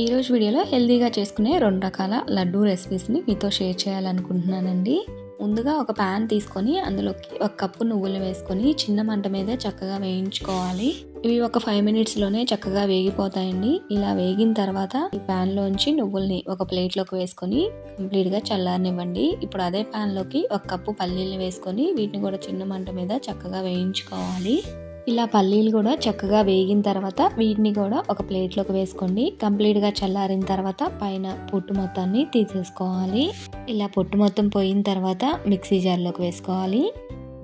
ఈరోజు వీడియోలో హెల్దీగా చేసుకునే రెండు రకాల లడ్డూ రెసిపీస్ని మీతో షేర్ చేయాలనుకుంటున్నానండి. ముందుగా ఒక ప్యాన్ తీసుకొని అందులోకి ఒక కప్పు నువ్వులు వేసుకొని చిన్న మంట మీద చక్కగా వేయించుకోవాలి. ఇవి ఒక ఫైవ్ మినిట్స్లోనే చక్కగా వేగిపోతాయండి. ఇలా వేగిన తర్వాత ఈ ప్యాన్లోంచి నువ్వుల్ని ఒక ప్లేట్లోకి వేసుకొని కంప్లీట్గా చల్లారనివ్వండి. ఇప్పుడు అదే ప్యాన్లోకి ఒక కప్పు పల్లీలు వేసుకొని వీటిని కూడా చిన్న మంట మీద చక్కగా వేయించుకోవాలి. ఇలా పల్లీలు కూడా చక్కగా వేగిన తర్వాత వీటిని కూడా ఒక ప్లేట్లోకి వేసుకోండి. కంప్లీట్గా చల్లారిన తర్వాత పైన పొట్టు మొత్తాన్ని తీసేసుకోవాలి. ఇలా పొట్టు మొత్తం పోయిన తర్వాత మిక్సీ జార్లోకి వేసుకోవాలి.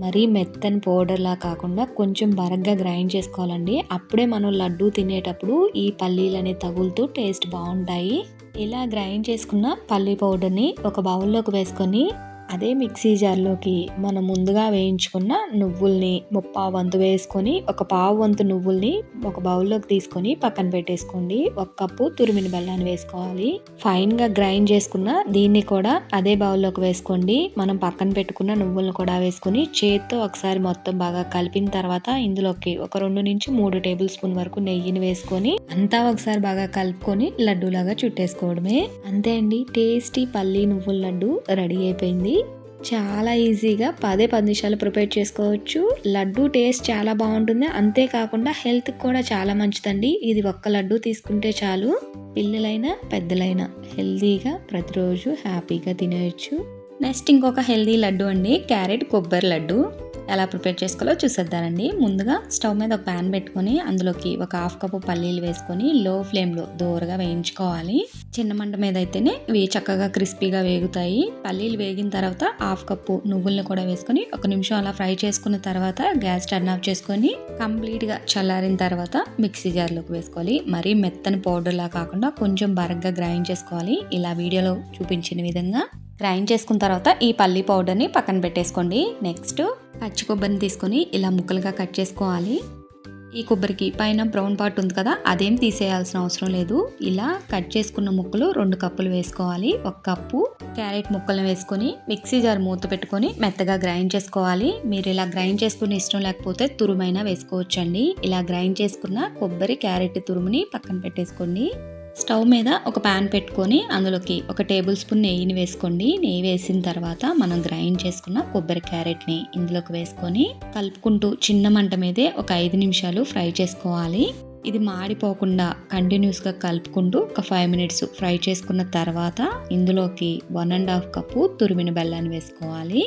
మరీ మెత్తని పౌడర్లా కాకుండా కొంచెం బరగ్గా గ్రైండ్ చేసుకోవాలండి. అప్పుడే మనం లడ్డు తినేటప్పుడు ఈ పల్లీలు అనేవి తగులుతూ టేస్ట్ బాగుంటాయి. ఇలా గ్రైండ్ చేసుకున్న పల్లీ పౌడర్ని ఒక బౌల్లోకి వేసుకొని అదే మిక్సీ జార్లోకి మనం ముందుగా వేయించుకున్న నువ్వుల్ని ముప్పావు వంతు వేసుకొని ఒక పావు వంతు నువ్వుల్ని ఒక బౌల్లోకి తీసుకొని పక్కన పెట్టేసుకోండి. ఒక కప్పు తురిమిన బెల్లాన్ని వేసుకోవాలి. ఫైన్గా గ్రైండ్ చేసుకున్న దీన్ని కూడా అదే బౌల్లోకి వేసుకోండి. మనం పక్కన పెట్టుకున్న నువ్వులను కూడా వేసుకొని చేత్తో ఒకసారి మొత్తం బాగా కలిపిన తర్వాత ఇందులోకి ఒక రెండు నుంచి మూడు టేబుల్ స్పూన్ వరకు నెయ్యిని వేసుకొని అంతా ఒకసారి బాగా కలుపుకొని లడ్డూలాగా చుట్టేసుకోవడమే. అంతే అండి. టేస్టీ పల్లీ నువ్వుల లడ్డు రెడీ అయిపోయింది. చాలా ఈజీగా పదే పది నిమిషాలు ప్రిపేర్ చేసుకోవచ్చు. లడ్డు టేస్ట్ చాలా బాగుంటుంది. అంతేకాకుండా హెల్త్కి కూడా చాలా మంచిదండి. ఇది ఒక్క లడ్డు తీసుకుంటే చాలు. పిల్లలైనా పెద్దలైనా హెల్తీగా ప్రతిరోజు హ్యాపీగా తినేయచ్చు. నెక్స్ట్ ఇంకొక హెల్దీ లడ్డు అండి. క్యారెట్ కొబ్బరి లడ్డు. ఎలా ప్రిపేర్ చేసుకోవాలో చూసేద్దానండి. ముందుగా స్టవ్ మీద ఒక ప్యాన్ పెట్టుకొని అందులోకి ఒక హాఫ్ కప్పు పల్లీలు వేసుకొని లో ఫ్లేమ్లో దూరగా వేయించుకోవాలి. చిన్న మంట మీద అయితేనే ఇవి చక్కగా క్రిస్పీగా వేగుతాయి. పల్లీలు వేగిన తర్వాత హాఫ్ కప్పు నువ్వుల్ని కూడా వేసుకొని ఒక నిమిషం అలా ఫ్రై చేసుకున్న తర్వాత గ్యాస్ టర్న్ ఆఫ్ చేసుకొని కంప్లీట్గా చల్లారిన తర్వాత మిక్సీ జార్లోకి వేసుకోవాలి. మరీ మెత్తని పౌడర్లా కాకుండా కొంచెం బరగ్గా గ్రైండ్ చేసుకోవాలి. ఇలా వీడియోలో చూపించిన విధంగా గ్రైండ్ చేసుకున్న తర్వాత ఈ పల్లీ పౌడర్ని పక్కన పెట్టేసుకోండి. నెక్స్ట్ పచ్చి కొబ్బరిని తీసుకొని ఇలా ముక్కలుగా కట్ చేసుకోవాలి. ఈ కొబ్బరికి పైన బ్రౌన్ పార్ట్ ఉంది కదా అదేం తీసేయాల్సిన అవసరం లేదు. ఇలా కట్ చేసుకున్న ముక్కలు రెండు కప్పులు వేసుకోవాలి. ఒక కప్పు క్యారెట్ ముక్కలను వేసుకొని మిక్సీ జార్ మూత పెట్టుకొని మెత్తగా గ్రైండ్ చేసుకోవాలి. మీరు ఇలా గ్రైండ్ చేసుకుని ఇష్టం లేకపోతే తురుమైనా వేసుకోవచ్చండి. ఇలా గ్రైండ్ చేసుకున్న కొబ్బరి క్యారెట్ తురుముని పక్కన పెట్టేసుకోండి. స్టవ్ మీద ఒక ప్యాన్ పెట్టుకొని అందులోకి ఒక టేబుల్ స్పూన్ నెయ్యిని వేసుకోండి. నెయ్యి వేసిన తర్వాత మనం గ్రైండ్ చేసుకున్న కొబ్బరి క్యారెట్ని ఇందులోకి వేసుకొని కలుపుకుంటూ చిన్న మంట మీదే ఒక ఐదు నిమిషాలు ఫ్రై చేసుకోవాలి. ఇది మాడిపోకుండా కంటిన్యూస్గా కలుపుకుంటూ ఒక ఫైవ్ మినిట్స్ ఫ్రై చేసుకున్న తర్వాత ఇందులోకి వన్ అండ్ హాఫ్ కప్పు తురిమిన బెల్లాన్ని వేసుకోవాలి.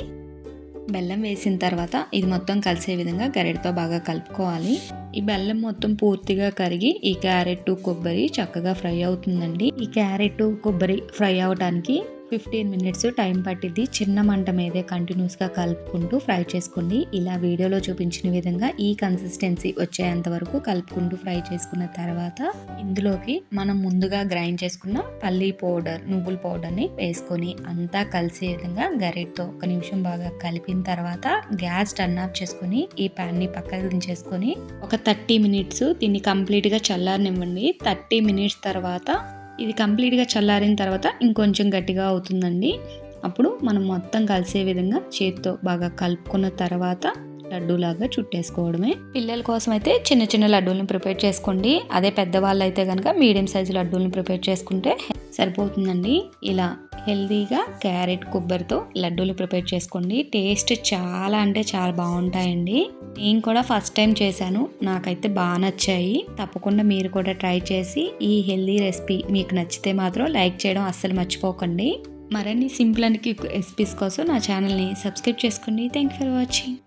బెల్లం వేసిన తర్వాత ఇది మొత్తం కలిసే విధంగా గరిటతో బాగా కలుపుకోవాలి. ఈ బెల్లం మొత్తం పూర్తిగా కరిగి ఈ క్యారెట్ కొబ్బరి చక్కగా ఫ్రై అవుతుందండి. ఈ క్యారెట్ కొబ్బరి ఫ్రై అవడానికి ఫిఫ్టీన్ మినిట్స్ టైం పట్టిద్ది. చిన్న మంట మీదే కంటిన్యూస్గా కలుపుకుంటూ ఫ్రై చేసుకోండి ఇలా వీడియోలో చూపించిన విధంగా ఈ కన్సిస్టెన్సీ వచ్చేంత వరకు కలుపుకుంటూ ఫ్రై చేసుకున్న తర్వాత ఇందులోకి మనం ముందుగా గ్రైండ్ చేసుకున్న పల్లి పౌడర్ నువ్వుల పౌడర్ని వేసుకొని అంతా కలిసే విధంగా గరిటతో ఒక నిమిషం బాగా కలిపిన తర్వాత గ్యాస్ టర్న్ ఆఫ్ చేసుకొని ఈ ప్యాన్ని పక్కకు దించేసుకొని ఒక థర్టీ మినిట్స్ దీన్ని కంప్లీట్గా చల్లారనివ్వండి. థర్టీ మినిట్స్ తర్వాత ఇది కంప్లీట్గా చల్లారిన తర్వాత ఇంకొంచెం గట్టిగా అవుతుందండి. అప్పుడు మనం మొత్తం కలిసే విధంగా చేతితో బాగా కలుపుకున్న తర్వాత లడ్డూలాగా చుట్టేసుకోవడమే. పిల్లల కోసం అయితే చిన్న చిన్న లడ్డూలను ప్రిపేర్ చేసుకోండి. అదే పెద్దవాళ్ళు అయితే కనుక మీడియం సైజు లడ్డూలను ప్రిపేర్ చేసుకుంటే సరిపోతుందండి. ఇలా హెల్తీగా క్యారెట్ కొబ్బరితో లడ్డూలు ప్రిపేర్ చేసుకోండి. టేస్ట్ చాలా అంటే చాలా బాగుంటాయండి. నేను కూడా ఫస్ట్ టైం చేశాను. నాకైతే బాగా నచ్చాయి. తప్పకుండా మీరు కూడా ట్రై చేసి ఈ హెల్దీ రెసిపీ మీకు నచ్చితే మాత్రం లైక్ చేయడం అస్సలు మర్చిపోకండి. మరిన్ని సింపుల్ అండ్ క్విక్ రెసిపీస్ కోసం నా ఛానల్ని సబ్స్క్రైబ్ చేసుకోండి. Thank for watching.